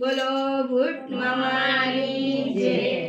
બોલો ભૂટ મામાની જય.